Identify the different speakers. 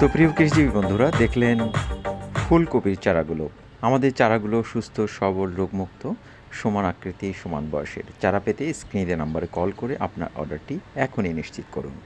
Speaker 1: তো প্রিয় কৃষিজীবী বন্ধুরা, দেখলেন ফুলকপির চারাগুলো। আমাদের চারাগুলো সুস্থ, সবল, রোগমুক্ত, সমান আকৃতি, সমান বয়সের। চারা পেতে স্ক্রিনে নাম্বারে কল করে আপনার অর্ডারটি এখনই নিশ্চিত করুন।